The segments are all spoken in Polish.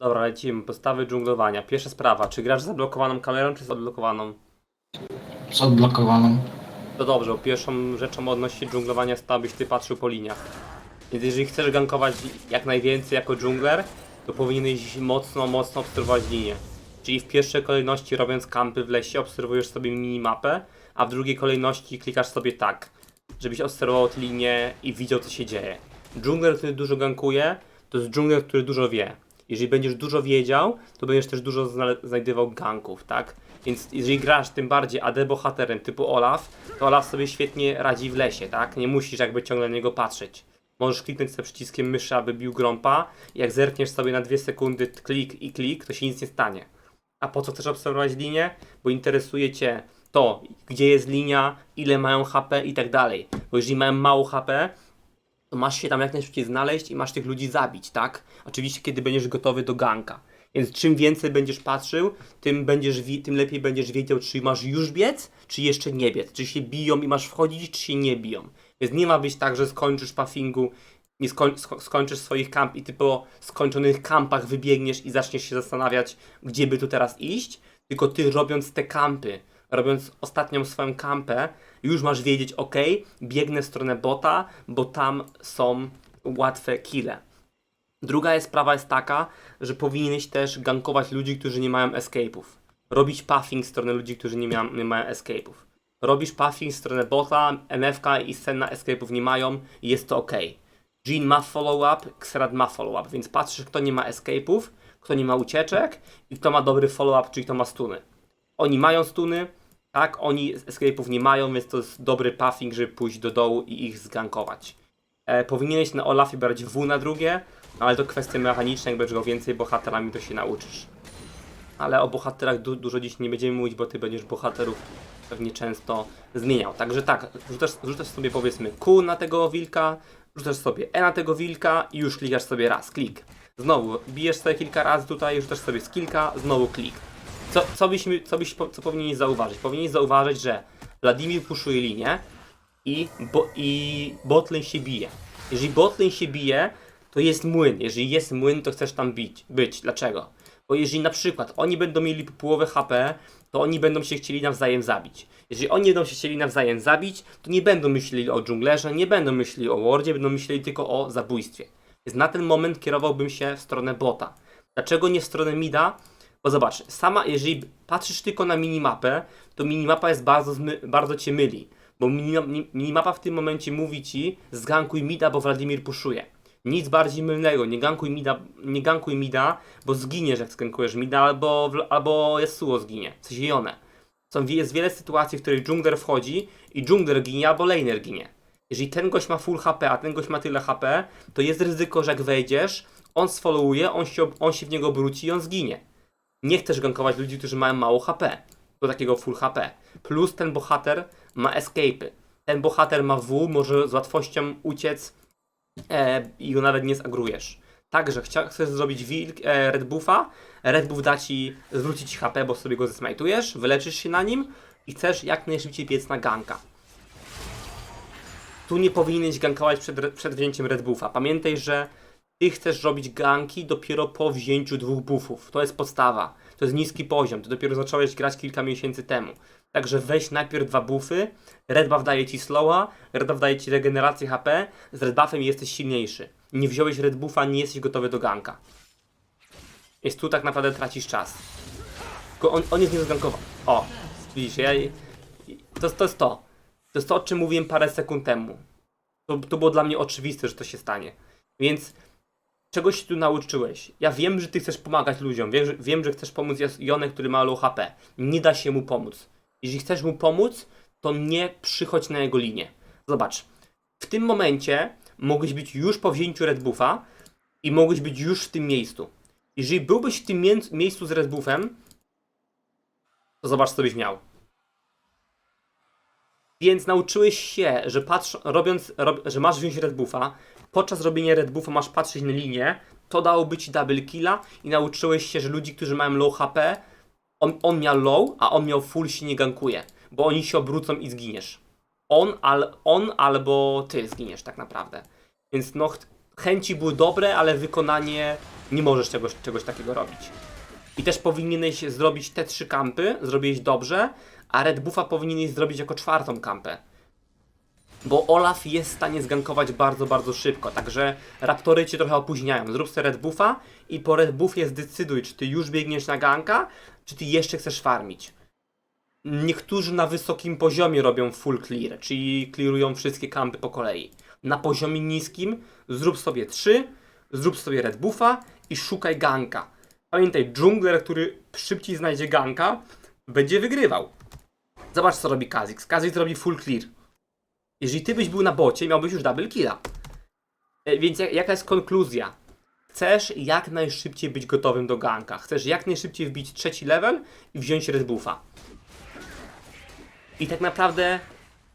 Dobra, lecimy. Podstawy dżunglowania. Pierwsza sprawa. Czy grasz z zablokowaną kamerą, czy z odblokowaną? Z odblokowaną. To dobrze, bo pierwszą rzeczą odnośnie dżunglowania jest to, abyś ty patrzył po liniach. Więc jeżeli chcesz gankować jak najwięcej jako dżungler, to powinieneś mocno, mocno obserwować linię. Czyli w pierwszej kolejności robiąc kampy w lesie, obserwujesz sobie minimapę, a w drugiej kolejności klikasz sobie tak, żebyś obserwował te linie i widział co się dzieje. Dżungler, który dużo gankuje, to jest dżungler, który dużo wie. Jeżeli będziesz dużo wiedział, to będziesz też dużo znajdywał ganków, tak? Więc jeżeli grasz tym bardziej AD bohaterem typu Olaf, to Olaf sobie świetnie radzi w lesie, tak? Nie musisz jakby ciągle na niego patrzeć. Możesz kliknąć sobie przyciskiem myszy, aby bił grąpa. i Jak zerkniesz sobie na dwie sekundy klik i klik, to się nic nie stanie. A po co chcesz obserwować linię? Bo interesuje Cię to, gdzie jest linia, ile mają HP i tak dalej. Bo jeżeli mają mało HP, masz się tam jak najszybciej znaleźć i masz tych ludzi zabić, tak? Oczywiście, kiedy będziesz gotowy do ganka. Więc czym więcej będziesz patrzył, tym, będziesz tym lepiej będziesz wiedział, czy masz już biec, czy jeszcze nie biec. Czy się biją i masz wchodzić, czy się nie biją. Więc nie ma być tak, że skończysz puffingu, nie skoń, sko- skończysz swoich kamp i ty po skończonych kampach wybiegniesz i zaczniesz się zastanawiać, gdzie by tu teraz iść. Tylko ty robiąc te kampy, robiąc ostatnią swoją kampę, już masz wiedzieć, ok, biegnę w stronę bota, bo tam są łatwe kille. Druga jest sprawa jest taka, że powinieneś też gankować ludzi, którzy nie mają escape'ów. Robić puffing w stronę ludzi, którzy nie, mia- nie mają escape'ów. Robisz puffing w stronę bota, MFK i Senna escape'ów nie mają i jest to ok. Jean ma follow-up, Xerath ma follow-up, więc patrzysz kto nie ma escape'ów, kto nie ma ucieczek i kto ma dobry follow-up, czyli kto ma stuny. Oni mają stuny, tak, oni escape'ów nie mają, więc to jest dobry puffing, żeby pójść do dołu i ich zgankować. E, powinieneś na Olafie brać W na drugie, ale to kwestie mechaniczne, jak będziesz go więcej bohaterami, to się nauczysz. Ale o bohaterach du dużo dziś nie będziemy mówić, bo ty będziesz bohaterów pewnie często zmieniał. Także tak, rzucasz, rzucasz sobie powiedzmy Q na tego wilka, rzucasz sobie E na tego wilka i już klikasz sobie raz, klik. Znowu, bijesz sobie kilka razy tutaj, rzucasz sobie z kilka, znowu klik. Co, co byś, co byś co powinieneś zauważyć? Powinieneś zauważyć, że Wladimir puszuje linię i, bo, i botlane się bije. Jeżeli botlane się bije, to jest młyn. Jeżeli jest młyn, to chcesz tam bić, być. Dlaczego? Bo jeżeli na przykład oni będą mieli połowę HP, to oni będą się chcieli nawzajem zabić. Jeżeli oni będą się chcieli nawzajem zabić, to nie będą myśleli o dżunglerze, nie będą myśleli o wardzie, będą myśleli tylko o zabójstwie. Więc na ten moment kierowałbym się w stronę bota. Dlaczego nie w stronę mida? Bo zobacz, sama jeżeli patrzysz tylko na minimapę, to minimapa jest bardzo, bardzo cię myli. Bo mini- mi- minimapa w tym momencie mówi ci zgankuj mida, bo Wladimir puszuje. Nic bardziej mylnego, nie gankuj mida, nie gankuj mida, bo zginiesz jak skankujesz mida, albo, albo Yasuo zginie, w sensie Yone. Są, jest wiele sytuacji, w których dżungler wchodzi i dżungler ginie, albo laner ginie. Jeżeli ten gość ma full HP, a ten gość ma tyle HP, to jest ryzyko, że jak wejdziesz, on sfollowuje, on się, on się w niego obróci i on zginie. Nie chcesz gankować ludzi, którzy mają mało HP. Do takiego full HP. Plus ten bohater ma escape'y. Ten bohater ma W, może z łatwością uciec e, i go nawet nie zagrujesz. Także chcesz zrobić wilk, e, red buffa, red buff da ci zwrócić HP, bo sobie go zesmajtujesz, wyleczysz się na nim i chcesz jak najszybciej biec na ganka. Tu nie powinieneś gankować przed, przed wzięciem red buffa. Pamiętaj, że ty chcesz robić ganki dopiero po wzięciu dwóch buffów. To jest podstawa. To jest niski poziom. Ty dopiero zacząłeś grać kilka miesięcy temu. Także weź najpierw dwa buffy. Red buff daje ci slowa, red buff daje ci regenerację HP. Z red buffem jesteś silniejszy. Nie wziąłeś red buffa, nie jesteś gotowy do ganka. Jest tu tak naprawdę tracisz czas. Tylko on, on jest niezgankowany. O, widzisz, ja... To, to jest to. To jest to, o czym mówiłem parę sekund temu. To, to było dla mnie oczywiste, że to się stanie. Więc czegoś się tu nauczyłeś. Ja wiem, że ty chcesz pomagać ludziom. Wiem, że, wiem, że chcesz pomóc Jonek, który ma low HP. Nie da się mu pomóc. Jeżeli chcesz mu pomóc, to nie przychodź na jego linię. Zobacz. W tym momencie mogłeś być już po wzięciu Red Buffa i mogłeś być już w tym miejscu. Jeżeli byłbyś w tym miejscu z Red Buffem, to zobacz, co byś miał. Więc nauczyłeś się, że patrz, robiąc, rob, że masz wziąć Red Buffa, podczas robienia Red Buffa masz patrzeć na linię, to dałoby ci double killa i nauczyłeś się, że ludzi, którzy mają low HP, on, on miał low, a on miał full się nie gankuje, bo oni się obrócą i zginiesz. On, al, on albo ty zginiesz tak naprawdę. Więc no, ch- chęci były dobre, ale wykonanie nie możesz czegoś, czegoś takiego robić. I też powinieneś zrobić te trzy kampy, zrobiłeś dobrze, a Red Buffa powinieneś zrobić jako czwartą kampę. Bo Olaf jest w stanie zgankować bardzo, bardzo szybko, także Raptory cię trochę opóźniają. Zrób sobie Red Buffa i po Red Buffie zdecyduj, czy ty już biegniesz na ganka, czy ty jeszcze chcesz farmić. Niektórzy na wysokim poziomie robią full clear, czyli clearują wszystkie kampy po kolei. Na poziomie niskim zrób sobie 3, zrób sobie Red Buffa i szukaj ganka. Pamiętaj, dżungler, który szybciej znajdzie ganka, będzie wygrywał. Zobacz co robi Kha'Zix. Kha'Zix robi full clear. Jeżeli ty byś był na bocie, miałbyś już double killa. E, Więc jak- jaka jest konkluzja? Chcesz jak najszybciej być gotowym do ganka. Chcesz jak najszybciej wbić trzeci level i wziąć Red Buffa. I tak naprawdę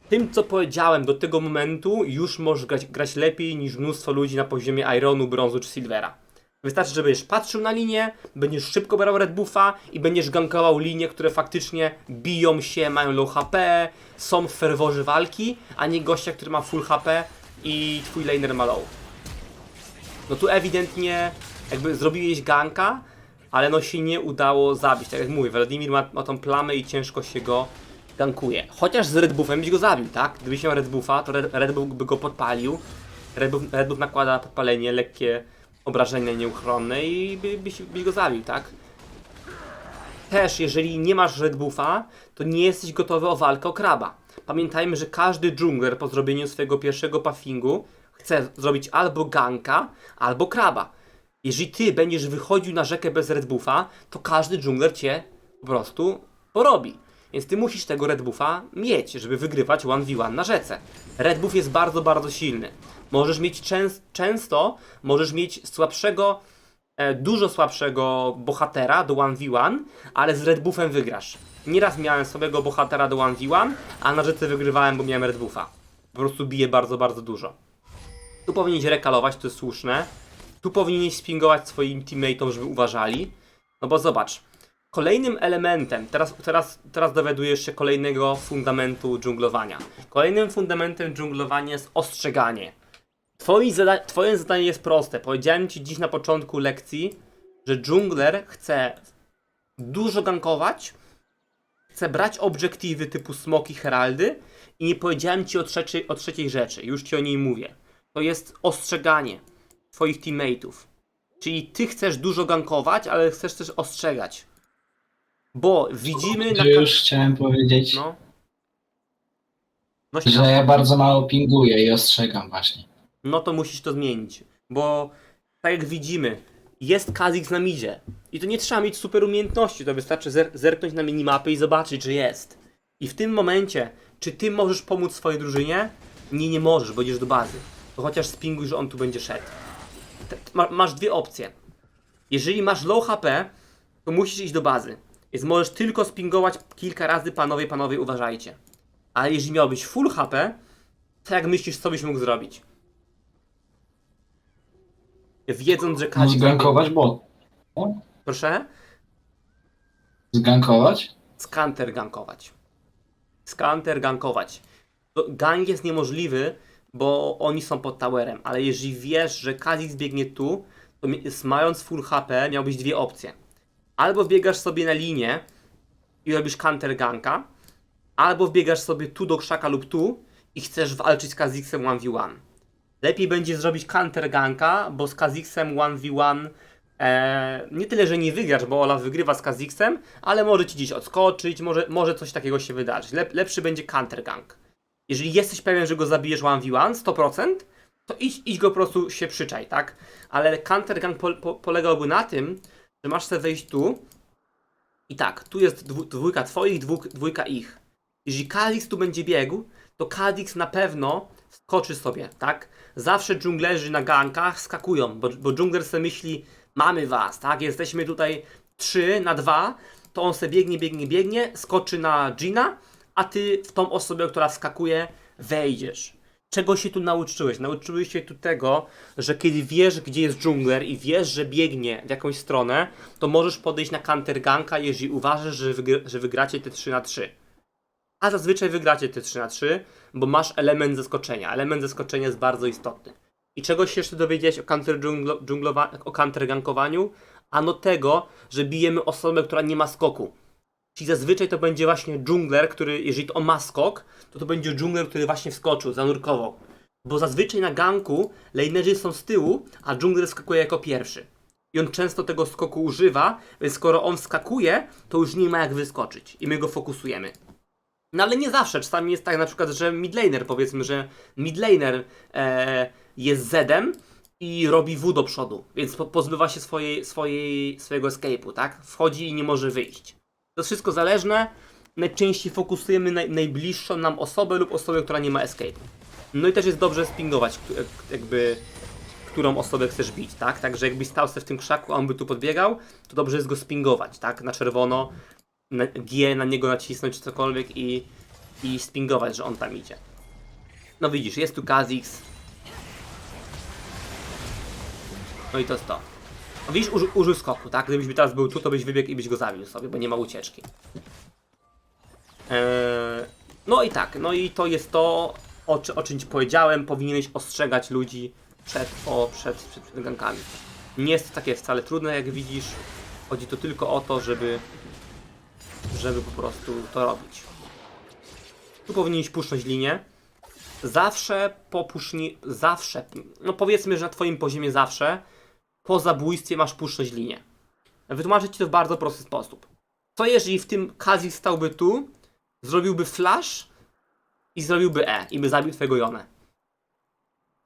tym, co powiedziałem do tego momentu, już możesz grać, grać lepiej niż mnóstwo ludzi na poziomie Ironu, Brązu czy Silvera. Wystarczy, że będziesz patrzył na linię, będziesz szybko brał Red Buffa i będziesz gankował linie, które faktycznie biją się, mają low HP, są w ferworze walki, a nie gościa, który ma full HP i twój laner ma low. No tu ewidentnie jakby zrobiłeś ganka, ale no się nie udało zabić. Tak jak mówię, Wladimir ma, ma tą plamę i ciężko się go gankuje. Chociaż z Red Buffem byś go zabił, tak? Gdybyś miał Red Buffa, to Red, Red Buff by go podpalił. Red Buff, Red Buff nakłada podpalenie, lekkie obrażenia nieuchronne i by, byś, go zabił, tak? Też, jeżeli nie masz Red Buffa, to nie jesteś gotowy o walkę o kraba. Pamiętajmy, że każdy dżungler po zrobieniu swojego pierwszego puffingu chce zrobić albo ganka, albo kraba. Jeżeli ty będziesz wychodził na rzekę bez Red Buffa, to każdy dżungler cię po prostu porobi. Więc ty musisz tego Red Buffa mieć, żeby wygrywać 1v1 na rzece. Red Buff jest bardzo, bardzo silny. Możesz mieć częs- często, możesz mieć słabszego, e, dużo słabszego bohatera do 1v1, ale z Red Buffem wygrasz. Nieraz miałem słabego bohatera do 1v1, a na rzece wygrywałem, bo miałem Red Buffa. Po prostu bije bardzo, bardzo dużo. Tu powinieneś rekalować, to jest słuszne. Tu powinieneś spingować swoim teammateom, żeby uważali. No bo zobacz, kolejnym elementem, teraz, teraz, teraz dowiadujesz się kolejnego fundamentu dżunglowania. Kolejnym fundamentem dżunglowania jest ostrzeganie. Twoim zada twoje zadanie jest proste. Powiedziałem ci dziś na początku lekcji, że dżungler chce dużo gankować, chce brać obiektywy typu smoki, heraldy i nie powiedziałem ci o, trzeciej, o trzeciej rzeczy. Już ci o niej mówię. To jest ostrzeganie twoich teammateów. Czyli ty chcesz dużo gankować, ale chcesz też ostrzegać. Bo widzimy na... Już chciałem powiedzieć, No. No, że ja bardzo mało pinguję i ostrzegam właśnie. No to musisz to zmienić. Bo tak jak widzimy, jest Kha'Zix na midzie. I to nie trzeba mieć super umiejętności, to wystarczy zer zerknąć na minimapy i zobaczyć, że jest. I w tym momencie, czy ty możesz pomóc swojej drużynie? Nie, nie możesz, bo idziesz do bazy. To chociaż spinguj, że on tu będzie szedł. Ma masz dwie opcje. Jeżeli masz low HP, to musisz iść do bazy. Więc możesz tylko spingować kilka razy, panowie, panowie, uważajcie. Ale jeżeli miałbyś full HP, to jak myślisz, co byś mógł zrobić? Wiedząc, że Kazik... zgankować bot. No, Proszę? Zgankować? Skanter gankować. Skanter gankować. Gang jest niemożliwy, bo oni są pod towerem, ale jeżeli wiesz, że Kazik biegnie tu, to mając full HP miałbyś dwie opcje. Albo wbiegasz sobie na linię i robisz counter ganka, albo wbiegasz sobie tu do krzaka lub tu i chcesz walczyć z Kazixem 1v1. Lepiej będzie zrobić counter ganka, bo z Kazixem 1v1 e, nie tyle, że nie wygrasz, bo Olaf wygrywa z Kazixem, ale może ci gdzieś odskoczyć, może, może coś takiego się wydarzyć. Lep, lepszy będzie counter gang. Jeżeli jesteś pewien, że go zabijesz 1v1, 100%, to idź, idź go po prostu się przyczaj, tak? Ale counter gang po, po, polegałby na tym, że masz sobie wejść tu i tak, tu jest dwójka twoich, dwój, dwójka ich. Jeżeli Kha'Zix tu będzie biegł, to Kha'Zix na pewno skoczy sobie, tak? Zawsze dżunglerzy na gankach skakują, bo, bo dżungler sobie myśli, mamy was, tak? Jesteśmy tutaj 3 na 2, to on sobie biegnie, biegnie, biegnie, skoczy na Gina, a ty w tą osobę, która skakuje, wejdziesz. Czego się tu nauczyłeś? Nauczyłeś się tu tego, że kiedy wiesz, gdzie jest dżungler i wiesz, że biegnie w jakąś stronę, to możesz podejść na counter ganka, jeżeli uważasz, że, że wygracie te 3 na 3 a zazwyczaj wygracie te 3 na 3, bo masz element zaskoczenia. Element zaskoczenia jest bardzo istotny. I czegoś się jeszcze dowiedziałeś o counter, dżunglo, o counter gankowaniu? Ano tego, że bijemy osobę, która nie ma skoku. Czyli zazwyczaj to będzie właśnie dżungler, który, jeżeli on ma skok, to to będzie dżungler, który właśnie wskoczył, zanurkował. Bo zazwyczaj na ganku lanerzy są z tyłu, a dżungler skakuje jako pierwszy. I on często tego skoku używa, więc skoro on skakuje, to już nie ma jak wyskoczyć. I my go fokusujemy. No ale nie zawsze. Czasami jest tak na przykład, że midlaner, powiedzmy, że midlaner e, jest Zedem i robi W do przodu, więc po, pozbywa się swojej, swojej, swojego escape'u, tak? Wchodzi i nie może wyjść. To jest wszystko zależne. Najczęściej fokusujemy na najbliższą nam osobę lub osobę, która nie ma escape'u. No i też jest dobrze spingować, jakby, którą osobę chcesz bić, tak? Także jakbyś stał sobie w tym krzaku, a on by tu podbiegał, to dobrze jest go spingować, tak? Na czerwono, G na niego nacisnąć czy cokolwiek i, i spingować, że on tam idzie. No widzisz, jest tu Kha'Zix. No i to jest to. No widzisz, uży, użył skoku, tak? Gdybyś teraz był tu, to byś wybiegł i byś go zabił sobie, bo nie ma ucieczki. Eee, no i tak, no i to jest to, o, o czym ci powiedziałem. Powinieneś ostrzegać ludzi przed, o, przed, przed, przed gankami. Nie jest to takie wcale trudne, jak widzisz. Chodzi to tylko o to, żeby, żeby po prostu to robić. Tu powinieneś puszczać linię. Zawsze po puszni, zawsze, no powiedzmy, że na twoim poziomie zawsze, po zabójstwie masz puszczać linię. Wytłumaczę ci to w bardzo prosty sposób. Co jeżeli w tym Kazi stałby tu, zrobiłby flash i zrobiłby E i by zabił twojego Jonę?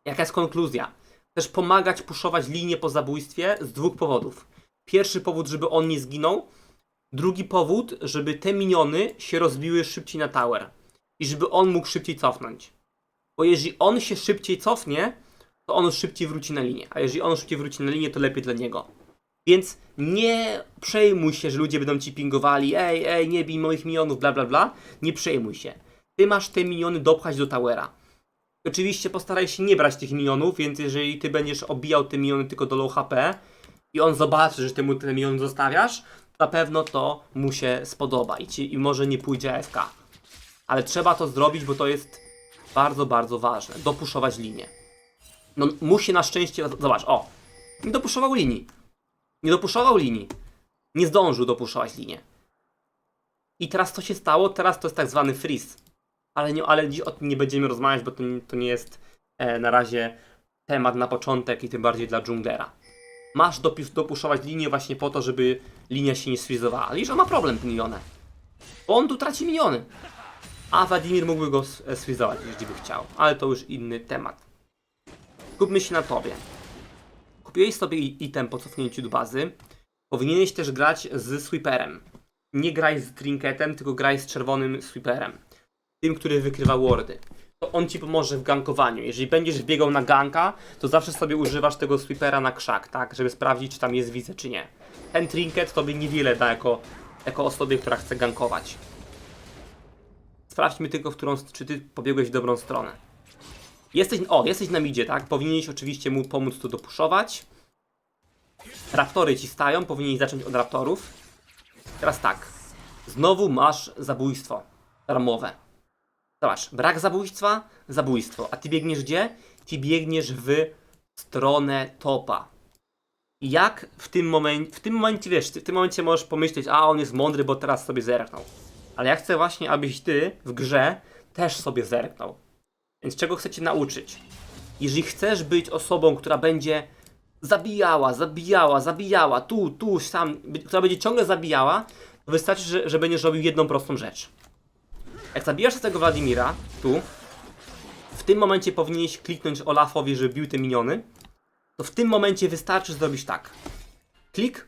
Jaka jest konkluzja? Też pomagać puszować linię po zabójstwie z dwóch powodów. Pierwszy powód, żeby on nie zginął. Drugi powód, żeby te miniony się rozbiły szybciej na tower. I żeby on mógł szybciej cofnąć. Bo jeżeli on się szybciej cofnie, to on szybciej wróci na linię. A jeżeli on szybciej wróci na linię, to lepiej dla niego. Więc nie przejmuj się, że ludzie będą ci pingowali, ej, ej, nie bij moich minionów, bla, bla, bla. Nie przejmuj się. Ty masz te miniony dopchać do towera. Oczywiście postaraj się nie brać tych minionów, więc jeżeli ty będziesz obijał te miniony tylko do low HP i on zobaczy, że ty mu te miniony zostawiasz, na pewno to mu się spodoba i, ci, i może nie pójdzie AFK. Ale trzeba to zrobić, bo to jest bardzo, bardzo ważne. Dopuszować linię. No musi na szczęście, zobacz, o, nie dopuszował linii. Nie dopuszował linii. Nie zdążył dopuszować linię. I teraz co się stało? Teraz to jest tak zwany freeze. Ale, nie, ale dziś o tym nie będziemy rozmawiać, bo to, to nie jest e, na razie temat na początek i tym bardziej dla dżunglera. Masz dopis, linię właśnie po to, żeby linia się nie sfrizowała. Ale już on ma problem, ten Jonę. Bo on tu traci miliony. A Wladimir mógłby go s- e, sfrizować, jeśli by chciał. Ale to już inny temat. Skupmy się na tobie. Kupiłeś sobie item po cofnięciu do bazy. Powinieneś też grać z sweeperem. Nie graj z trinketem, tylko graj z czerwonym sweeperem. Tym, który wykrywa wardy. To on ci pomoże w gankowaniu. Jeżeli będziesz biegał na ganka, to zawsze sobie używasz tego sweepera na krzak, tak? Żeby sprawdzić, czy tam jest widzę, czy nie. Ten trinket tobie niewiele da jako, jako osobie, która chce gankować. Sprawdźmy tylko, w którą, czy ty pobiegłeś w dobrą stronę. Jesteś, o, jesteś na midzie, tak? Powinieneś oczywiście mu pomóc tu dopuszować. Raptory ci stają, powinieneś zacząć od raptorów. Teraz tak. Znowu masz zabójstwo darmowe. Zobacz, brak zabójstwa, zabójstwo. A ty biegniesz gdzie? Ty biegniesz w stronę topa. Jak w tym momencie, w tym momencie wiesz, w tym momencie możesz pomyśleć, a on jest mądry, bo teraz sobie zerknął. Ale ja chcę właśnie, abyś ty w grze też sobie zerknął. Więc czego chcę cię nauczyć? Jeżeli chcesz być osobą, która będzie zabijała, zabijała, zabijała, tu, tu, tam, która będzie ciągle zabijała, to wystarczy, że, że będziesz robił jedną prostą rzecz. Jak zabijasz tego Wladimira, tu, w tym momencie powinieneś kliknąć Olafowi, żeby bił te miniony, to w tym momencie wystarczy zrobić tak. Klik,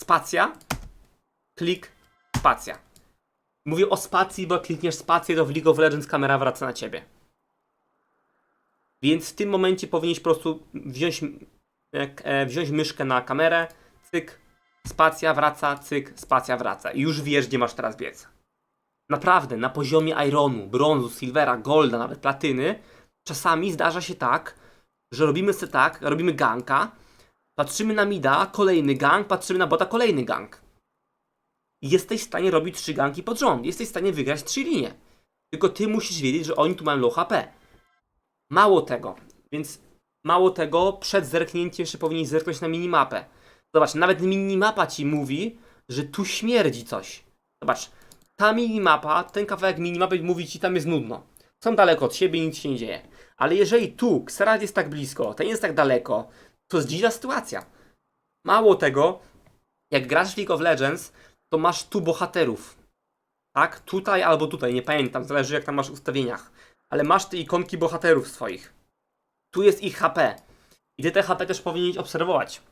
spacja, klik, spacja. Mówię o spacji, bo klikniesz spację, to w League of Legends kamera wraca na ciebie. Więc w tym momencie powinieneś po prostu wziąć, e, wziąć myszkę na kamerę, cyk, spacja wraca, cyk, spacja wraca. I już wiesz, gdzie masz teraz biec. Naprawdę, na poziomie Ironu, brązu, silvera, golda, nawet platyny, czasami zdarza się tak, że robimy sobie tak, robimy ganka, patrzymy na mida, kolejny gang, patrzymy na bota, kolejny gang. Jesteś w stanie robić trzy ganki pod rząd. Jesteś w stanie wygrać trzy linie. Tylko ty musisz wiedzieć, że oni tu mają low HP. Mało tego, więc Mało tego, przed zerknięciem jeszcze powinieneś zerknąć na minimapę. Zobacz, nawet minimapa ci mówi, że tu śmierdzi coś. Zobacz, ta minimapa, ten kawałek minimapy mówi ci, tam jest nudno. Są daleko od siebie, nic się nie dzieje. Ale jeżeli tu Xerath jest tak blisko, ten jest tak daleko, to jest dziwna sytuacja. Mało tego, jak grasz w League of Legends, to masz tu bohaterów. Tak? Tutaj albo tutaj, nie pamiętam, zależy jak tam masz ustawieniach. Ale masz te ikonki bohaterów swoich. Tu jest ich HP. I ty te HP też powinieneś obserwować.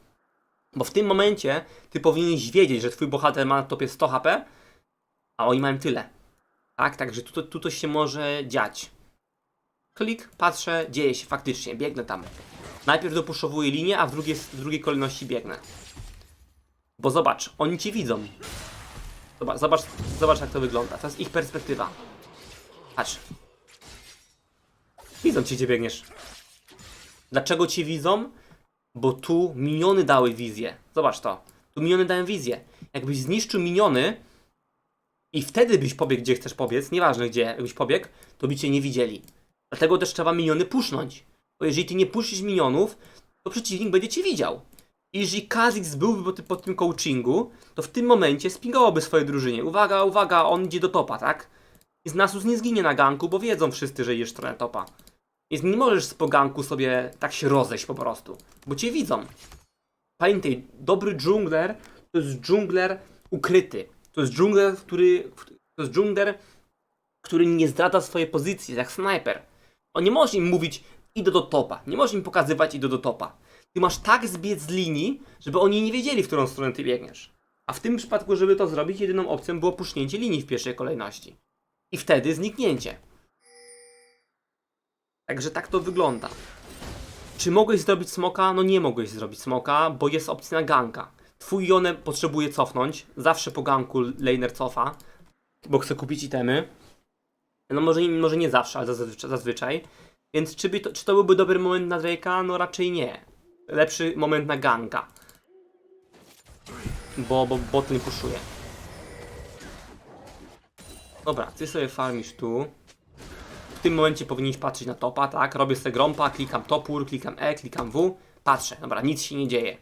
Bo w tym momencie ty powinieneś wiedzieć, że twój bohater ma na topie 100 HP, a oni mają tyle. Tak, także tu, tu coś się może dziać. Klik, patrzę, dzieje się faktycznie, biegnę tam. Najpierw dopuszczowuję linię, a w, drugiej, w drugiej kolejności biegnę. Bo zobacz, oni cię widzą. Zobacz, zobacz, zobacz jak to wygląda. To jest ich perspektywa. Patrz. Widzą cię, gdzie biegniesz. Dlaczego cię widzą? Bo tu miniony dały wizję. Zobacz to. Tu miniony dają wizję. Jakbyś zniszczył miniony i wtedy byś pobiegł, gdzie chcesz pobiec, nieważne gdzie, jakbyś pobiegł, to by cię nie widzieli. Dlatego też trzeba miniony pusznąć. Bo jeżeli ty nie puścisz minionów, to przeciwnik będzie cię widział. I jeżeli Kha'Zix byłby po, ty, po tym coachingu, to w tym momencie spingołoby swojej drużynie. Uwaga, uwaga, on idzie do topa, tak? I z Nasus nie zginie na ganku, bo wiedzą wszyscy, że idziesz w stronę topa. Więc nie możesz z po ganku sobie tak się rozejść po prostu, bo cię widzą. Pamiętaj, dobry dżungler to jest dżungler ukryty. To jest dżungler, który, to jest dżungler, który nie zdradza swojej pozycji, jak snajper. On nie może im mówić, idę do topa. Nie może im pokazywać, idę do topa. Ty masz tak zbiec z linii, żeby oni nie wiedzieli, w którą stronę ty biegniesz. A w tym przypadku, żeby to zrobić, jedyną opcją było pusznięcie linii w pierwszej kolejności. I wtedy zniknięcie. Także tak to wygląda. Czy mogłeś zrobić smoka? No nie mogłeś zrobić smoka, bo jest opcja ganka. Twój Jone potrzebuje cofnąć. Zawsze po ganku laner cofa, bo chce kupić itemy. No może, może nie zawsze, ale zazwyczaj. zazwyczaj. Więc czy, by to, czy to byłby dobry moment na Drake'a? No raczej nie. Lepszy moment na ganka. Bo, bo bot nie puszuje. Dobra, ty sobie farmisz tu. W tym momencie powinieneś patrzeć na topa, tak? Robię sobie grompa, klikam topór, klikam E, klikam W. Patrzę, dobra, nic się nie dzieje.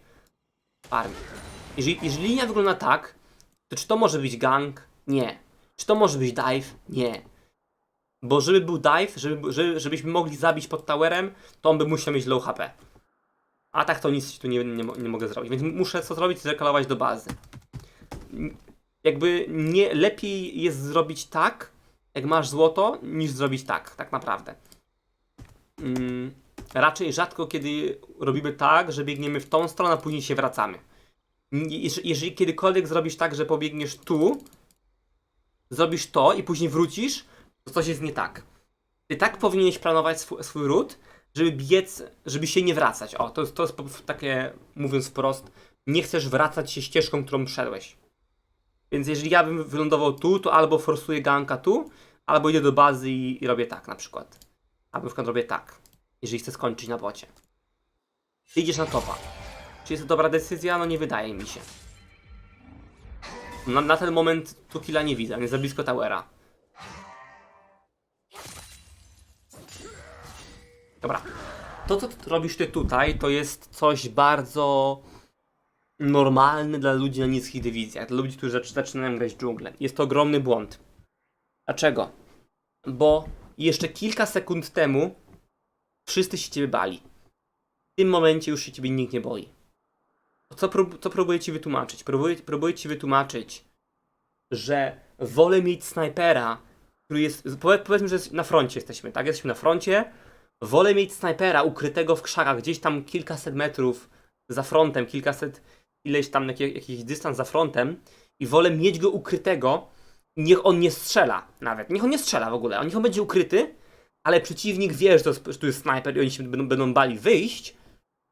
Farmi. Jeżeli, jeżeli linia wygląda tak, to czy to może być gang? Nie. Czy to może być dive? Nie. Bo żeby był dive, żeby, żeby, żebyśmy mogli zabić pod towerem, to on by musiał mieć low HP. A tak to nic tu nie, nie, nie mogę zrobić. Więc muszę co zrobić? Zrekalować do bazy. Jakby nie lepiej jest zrobić tak, jak masz złoto, niż zrobić tak, tak naprawdę. Mm, raczej rzadko kiedy robimy tak, że biegniemy w tą stronę, a później się wracamy. Jeżeli, jeżeli kiedykolwiek zrobisz tak, że pobiegniesz tu, zrobisz to i później wrócisz, to coś jest nie tak. Ty tak powinieneś planować swój, swój ród, żeby biec, żeby się nie wracać. O, to jest, to jest takie, mówiąc wprost, nie chcesz wracać się ścieżką, którą przeszedłeś. Więc jeżeli ja bym wylądował tu, to albo forsuję ganka tu, albo idę do bazy i, i robię tak na przykład. Albo na przykład robię tak, jeżeli chcę skończyć na bocie. Ty idziesz na topa. Czy jest to dobra decyzja? No nie wydaje mi się. Na, na ten moment tu killa nie widzę, jest za blisko towera. Dobra. To, co ty robisz ty tutaj, to jest coś bardzo normalne dla ludzi na niskich dywizjach, dla ludzi, którzy zac- zaczynają grać dżunglę. Jest to ogromny błąd. Dlaczego? Bo jeszcze kilka sekund temu wszyscy się ciebie bali. W tym momencie już się ciebie nikt nie boi. Co, prób co próbuję ci wytłumaczyć? Próbuję, próbuję ci wytłumaczyć, że wolę mieć snajpera, który jest. Powie, powiedzmy, że jest na froncie jesteśmy, tak? Jesteśmy na froncie. Wolę mieć snajpera ukrytego w krzakach, gdzieś tam kilkaset metrów za frontem, kilkaset, ileś tam jaki, jakiś dystans za frontem i wolę mieć go ukrytego, niech on nie strzela nawet. Niech on nie strzela w ogóle, niech on będzie ukryty, ale przeciwnik wie, że to jest, że tu jest snajper i oni się będą, będą bali wyjść,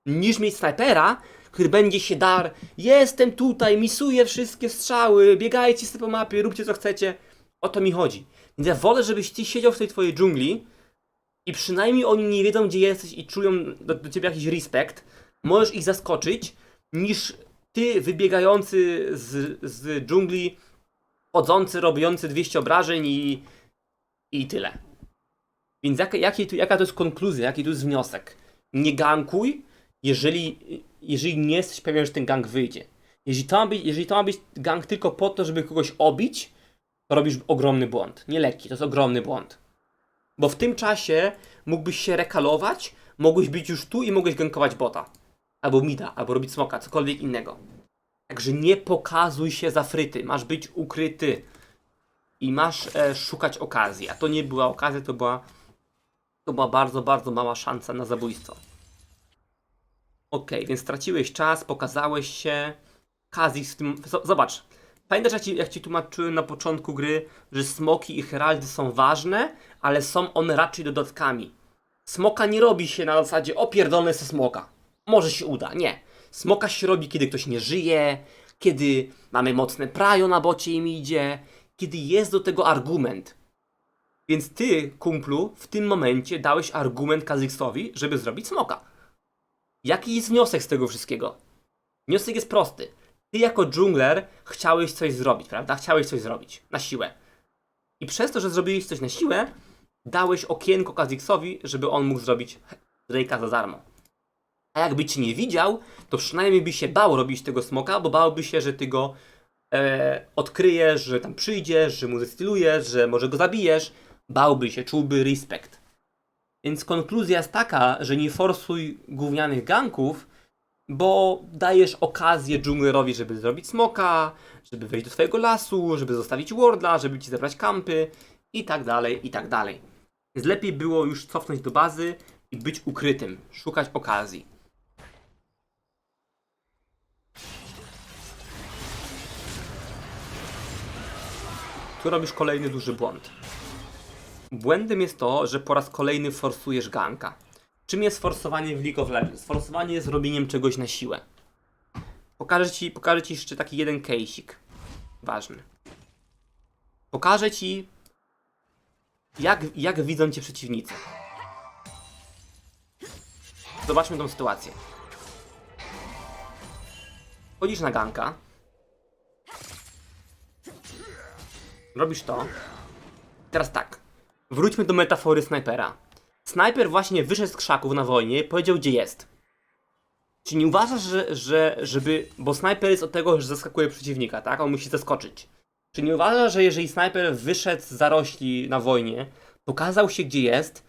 niż mieć snajpera, który będzie się dar, jestem tutaj, misuję wszystkie strzały, biegajcie sobie po mapie, róbcie co chcecie. O to mi chodzi. Więc ja wolę, żebyś ty siedział w tej twojej dżungli i przynajmniej oni nie wiedzą, gdzie jesteś i czują do, do ciebie jakiś respekt, możesz ich zaskoczyć, niż ty wybiegający z, z dżungli, chodzący, robiący 200 obrażeń i, i tyle. Więc tu, jaka to jest konkluzja, jaki tu jest wniosek? Nie gankuj, jeżeli, jeżeli nie jesteś pewien, że ten gang wyjdzie. Jeżeli to, ma być, jeżeli to ma być gang tylko po to, żeby kogoś obić, to robisz ogromny błąd. Nie lekki, to jest ogromny błąd. Bo w tym czasie mógłbyś się rekalować, mogłeś być już tu i mogłeś gankować bota. Albo mida, albo robić smoka, cokolwiek innego. Także nie pokazuj się za fryty, masz być ukryty. I masz e, szukać okazji. A to nie była okazja, to była, to była bardzo, bardzo mała szansa na zabójstwo. Okej, więc straciłeś czas, pokazałeś się. Kazix w tym. Zobacz. Pamiętasz, jak ci, jak ci tłumaczyłem na początku gry, że smoki i heraldy są ważne, ale są one raczej dodatkami. Smoka nie robi się na zasadzie opierdolę se smoka. Może się uda. Nie. Smoka się robi, kiedy ktoś nie żyje, kiedy mamy mocne prajo na bocie im idzie, kiedy jest do tego argument. Więc ty, kumplu, w tym momencie dałeś argument Kazixowi, żeby zrobić smoka. Jaki jest wniosek z tego wszystkiego? Wniosek jest prosty. Ty jako dżungler chciałeś coś zrobić, prawda? Chciałeś coś zrobić na siłę. I przez to, że zrobiłeś coś na siłę, dałeś okienko Kazixowi, żeby on mógł zrobić Drake'a za darmo. A jakby cię nie widział, to przynajmniej by się bał robić tego smoka, bo bałby się, że ty go e, odkryjesz, że tam przyjdziesz, że mu zestylujesz, że może go zabijesz. Bałby się, czułby respekt. Więc konkluzja jest taka, że nie forsuj gównianych ganków, bo dajesz okazję dżunglerowi, żeby zrobić smoka, żeby wejść do twojego lasu, żeby zostawić wardla, żeby ci zebrać kampy i tak dalej, i tak dalej. Więc lepiej było już cofnąć do bazy i być ukrytym, szukać okazji. Tu robisz kolejny duży błąd. Błędem jest to, że po raz kolejny forsujesz ganka. Czym jest forsowanie w League of Legends? Forsowanie jest robieniem czegoś na siłę. Pokażę ci, pokażę ci jeszcze taki jeden case'ik. Ważny. Pokażę ci, jak, jak widzą cię przeciwnicy. Zobaczmy tą sytuację. Chodzisz na ganka. Robisz to. Teraz tak. Wróćmy do metafory snajpera. Snajper właśnie wyszedł z krzaków na wojnie powiedział, gdzie jest. Czy nie uważasz, że, że żeby. Bo snajper jest od tego, że zaskakuje przeciwnika, tak? On musi zaskoczyć. Czy nie uważasz, że jeżeli snajper wyszedł z zarośli na wojnie, pokazał się, gdzie jest,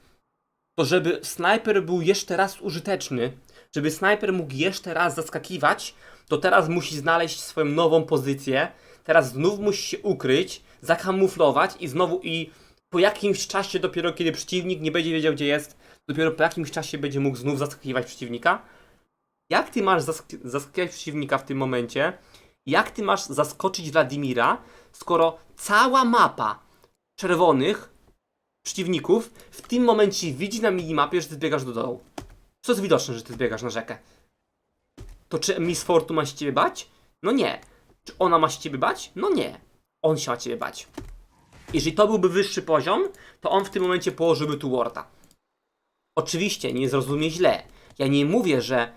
to żeby snajper był jeszcze raz użyteczny, żeby snajper mógł jeszcze raz zaskakiwać, to teraz musi znaleźć swoją nową pozycję, teraz znów musi się ukryć, zakamuflować i znowu i po jakimś czasie dopiero kiedy przeciwnik nie będzie wiedział gdzie jest, dopiero po jakimś czasie będzie mógł znów zaskakiwać przeciwnika. Jak ty masz zask- zaskakiwać przeciwnika w tym momencie? Jak ty masz zaskoczyć Wladimira, skoro cała mapa czerwonych przeciwników w tym momencie widzi na minimapie, że ty zbiegasz do dołu? Co jest widoczne, że ty zbiegasz na rzekę? To czy Miss Fortu ma się ciebie bać? No nie. Czy ona ma się ciebie bać? No nie. On się ma ciebie bać. Jeżeli to byłby wyższy poziom, to on w tym momencie położyłby tu warda. Oczywiście, nie zrozumie źle. Ja nie mówię, że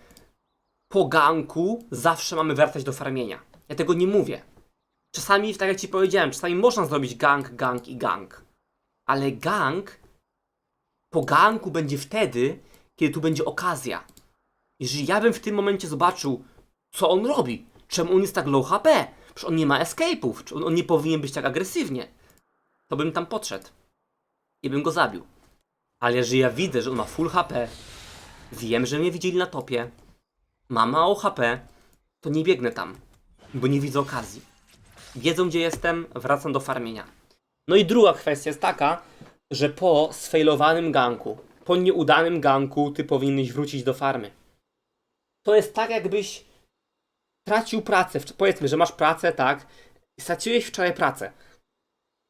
po ganku zawsze mamy wracać do farmienia. Ja tego nie mówię. Czasami, tak jak ci powiedziałem, czasami można zrobić gang, gang i gang. Ale gang po ganku będzie wtedy, kiedy tu będzie okazja. Jeżeli ja bym w tym momencie zobaczył, co on robi, czemu on jest tak low HP, przecież on nie ma escape'ów, czy on, on nie powinien być tak agresywnie, to bym tam podszedł i bym go zabił. Ale jeżeli ja widzę, że on ma full HP, wiem, że mnie widzieli na topie, ma mało HP, to nie biegnę tam, bo nie widzę okazji. Wiedzą, gdzie jestem, wracam do farmienia. No i druga kwestia jest taka, że po sfailowanym ganku, po nieudanym ganku, ty powinieneś wrócić do farmy. To jest tak, jakbyś tracił pracę. Powiedzmy, że masz pracę, tak? Straciłeś wczoraj pracę.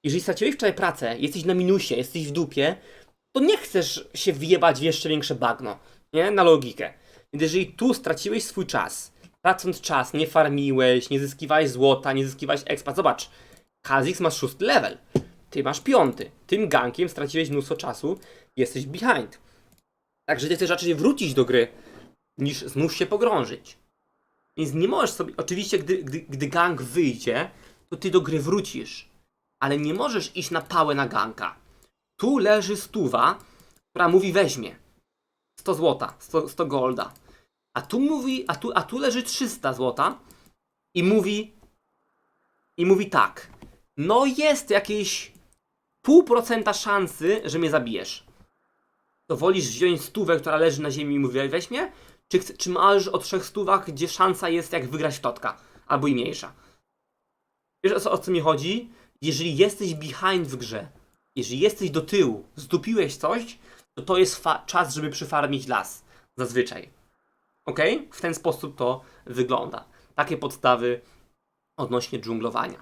Jeżeli straciłeś wczoraj pracę, jesteś na minusie, jesteś w dupie, to nie chcesz się wjebać w jeszcze większe bagno. Nie? Na logikę. Więc jeżeli tu straciłeś swój czas, tracąc czas, nie farmiłeś, nie zyskiwałeś złota, nie zyskiwałeś expa. Zobacz, Kha'Zix masz szósty level. Ty masz piąty. Tym gankiem straciłeś mnóstwo czasu, jesteś behind. Także ty chcesz raczej wrócić do gry, niż znów się pogrążyć. Więc nie możesz sobie. Oczywiście, gdy, gdy, gdy gang wyjdzie, to ty do gry wrócisz. Ale nie możesz iść na pałę na ganka. Tu leży stuwa, która mówi weźmie. 100 złota, 100, 100 golda. A tu mówi, a tu, a tu leży 300 złota i mówi i mówi tak. No jest jakieś pół procenta szansy, że mnie zabijesz. To wolisz wziąć stówę, która leży na ziemi i mówi weź mnie? Czy, czy masz o trzech stówach, gdzie szansa jest jak wygrać totka? Albo i mniejsza. Wiesz o co, o co mi chodzi? Jeżeli jesteś behind w grze, jeżeli jesteś do tyłu, zdupiłeś coś, to to jest czas, żeby przyfarmić las. Zazwyczaj. Ok? W ten sposób to wygląda. Takie podstawy odnośnie dżunglowania.